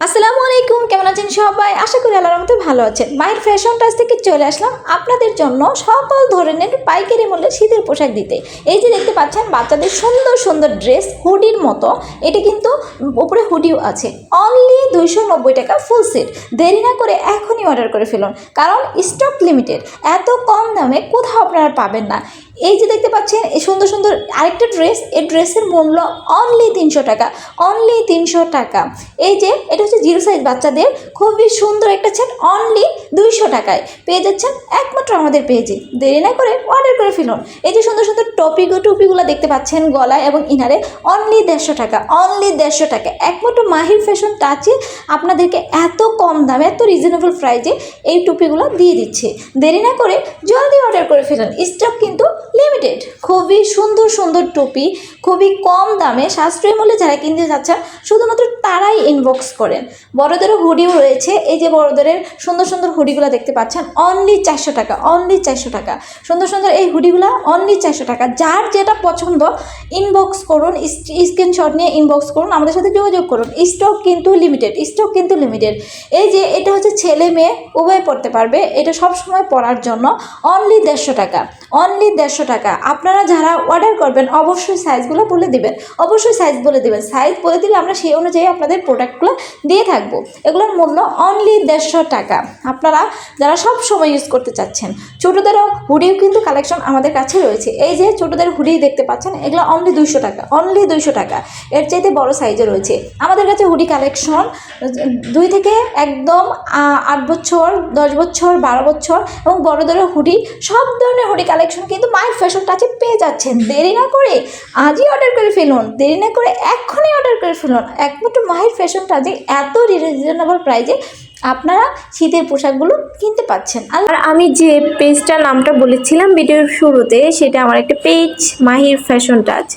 আসসালামু আলাইকুম, কেমন আছেন সবাই? আশা করি আল্লাহর মধ্যে ভালো আছেন। মায়ের ফ্যাশন টাচ থেকে চলে আসলাম আপনাদের জন্য সকল ধরনের পাইকারি মূল্যে শীতের পোশাক দিতে। এই যে দেখতে পাচ্ছেন, বাচ্চাদের সুন্দর সুন্দর ড্রেস হুডির মতো। এটি কিন্তু উপরে হুডিও আছে। অনলি দুইশো নব্বই টাকা ফুল সেট দেরি না করে এখনই অর্ডার করে ফেলুন। কারণ স্টক লিমিটেড এত কম দামে কোথাও আপনারা পাবেন না। এই যে দেখতে পাচ্ছেন, এই সুন্দর সুন্দর আরেকটা ড্রেস এই ড্রেসের মূল্য অনলি তিনশো টাকা অনলি তিনশো টাকা। এই যে, এটা হচ্ছে জিরো সাইজ বাচ্চাদের খুবই সুন্দর একটা সেট অনলি দুইশো টাকায়। পেয়ে যাচ্ছেন একমাত্র আমাদের পেজে দেরি না করে অর্ডার করে ফেলুন। এই যে সুন্দর সুন্দর টপি টুপিগুলো দেখতে পাচ্ছেন গলায় এবং ইনারে অনলি দেড়শো টাকা অনলি দেড়শো টাকা। একমাত্র মাহির ফ্যাশন টাচে আপনাদেরকে এত কম দামে, এত রিজনেবল প্রাইজে এই টুপিগুলো দিয়ে দিচ্ছে। দেরি না করে জলদি অর্ডার করে ফেলুন। স্টক কিন্তু Lee! লিমিটেড খুবই সুন্দর সুন্দর টুপি, খুবই কম দামে, সাশ্রয়ী মূল্যে যারা কিনতে যাচ্ছেন, শুধুমাত্র তারাই ইনবক্স করেন। বড়দেরও হুডিও রয়েছে, এই যে বড়দের সুন্দর সুন্দর হুডিগুলো দেখতে পাচ্ছেন অনলি চারশো টাকা অনলি চারশো টাকা। সুন্দর সুন্দর এই হুডিগুলো অনলি চারশো টাকা। যার যেটা পছন্দ ইনবক্স করুন স্ক্রিনশট নিয়ে ইনবক্স করুন, আমাদের সাথে যোগাযোগ করুন। স্টক কিন্তু লিমিটেড স্টক কিন্তু লিমিটেড এই যে, এটা হচ্ছে ছেলে মেয়ে, উভয় পড়তে পারবে, এটা সব সময় পড়ার জন্য। অনলি দেড়শো টাকা অনলি দেড়শো টাকা। আপনারা যারা অর্ডার করবেন, অবশ্যই সাইজগুলো বলে দিবেন। অবশ্যই সাইজ বলে দিবেন। সাইজ বলে দিলে আমরা সেই অনুযায়ী আপনাদের প্রোডাক্টগুলো দিয়ে থাকব। এগুলোর মূল্য অনলি দেড়শো টাকা। আপনারা যারা সব সময় ইউজ করতে চাচ্ছেন, ছোটোদেরও হুডিও কিন্তু কালেকশন আমাদের কাছে রয়েছে। এই যে ছোটোদের হুডি দেখতে পাচ্ছেন, এগুলো অনলি দুইশো টাকা অনলি দুইশো টাকা। এর চাইতে বড় সাইজে রয়েছে। আমাদের কাছে হুডি কালেকশন দুই থেকে একদম আট বছর, দশ বছর, বারো বছর এবং বড়দের হুডি সব ধরনের হুডি কালেকশন কিন্তু মায়ের ফ্যাশন টাচে পেয়ে যাচ্ছেন। দেরি না করে আজই অর্ডার করে ফেলুন। দেরি না করে এক্ষুনি অর্ডার করে ফেলুন। একমাত্র মায়ের ফ্যাশন টাচে এত রিজনেবল প্রাইজে আপনারা শীতের পোশাকগুলো কিনতে পাচ্ছেন। আর আমি যে পেজটার নামটা বলেছিলাম ভিডিওর শুরুতে, সেটা আমার একটা পেজ মাহির ফ্যাশন টাচ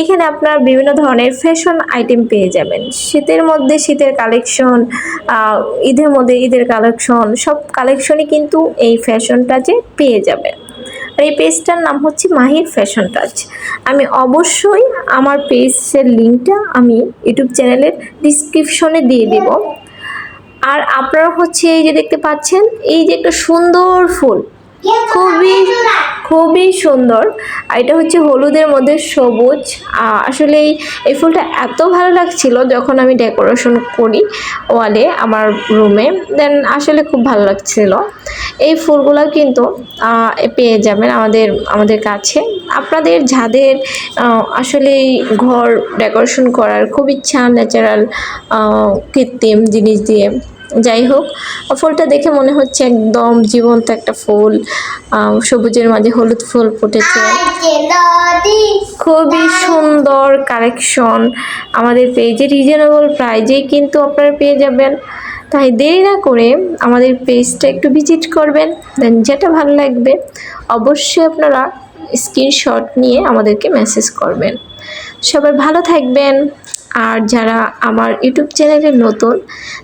এখানে আপনার বিভিন্ন ধরনের ফ্যাশন আইটেম পেয়ে যাবেন। শীতের মধ্যে শীতের কালেকশন ঈদের মধ্যে ঈদের কালেকশন সব কালেকশনই কিন্তু এই ফ্যাশন টাচে পেয়ে যাবেন। আর এই পেজটার নাম হচ্ছে মাহির ফ্যাশন টাচ আমি অবশ্যই আমার পেজের লিঙ্কটা আমি ইউটিউব চ্যানেলের ডিসক্রিপশনে দিয়ে দেব। আর আপনারা হচ্ছে এই যে দেখতে পাচ্ছেন, এই যে একটা সুন্দর ফুল। খুবই খুবই সুন্দর। আর এটা হচ্ছে হলুদের মধ্যে সবুজ। আসলে এই ফুলটা এত ভালো লাগছিল যখন আমি ডেকোরেশন করি ওয়ালে আমার রুমে। দেন আসলে খুব ভালো লাগছিল। এই ফুলগুলো কিন্তু পেয়ে যাবেন আমাদের আমাদের কাছে। আপনাদের যাদের আসলে ঘর ডেকোরেশন করার খুব ইচ্ছা ন্যাচারাল কৃত্রিম জিনিস দিয়ে যাই হোক ফুলটা দেখে মনে হচ্ছে একদম জীবন্ত একটা ফুল। সবুজের মাঝে হলুদ ফুল ফুটেছে। খুবই সুন্দর কালেকশন। আমাদের পেজে রিজনেবল প্রাইজেই কিন্তু আপনারা পেয়ে যাবেন। তাই দেরি না করে আমাদের পেজটা একটু ভিজিট করবেন দেন যেটা ভালো লাগবে, অবশ্যই আপনারা স্ক্রিনশট নিয়ে আমাদেরকে মেসেজ করবেন। সবাই ভালো থাকবেন। আর যারা আমার ইউটিউব চ্যানেলে নতুন,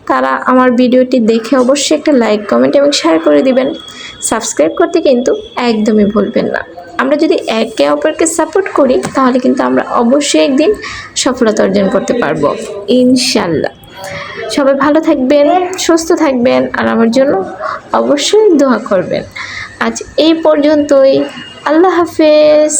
তারা আমার ভিডিওটি দেখে অবশ্যই একটা লাইক, কমেন্ট এবং শেয়ার করে দিবেন। সাবস্ক্রাইব করতে কিন্তু একদমই ভুলবেন না। আমরা যদি একে অপরকে সাপোর্ট করি, তাহলে কিন্তু আমরা অবশ্যই একদিন সফলতা অর্জন করতে পারব। ইনশাল্লাহ সবাই ভালো থাকবেন, সুস্থ থাকবেন, আর আমার জন্য অবশ্যই দোয়া করবেন। আজ এই পর্যন্তই। আল্লাহ হাফেজ।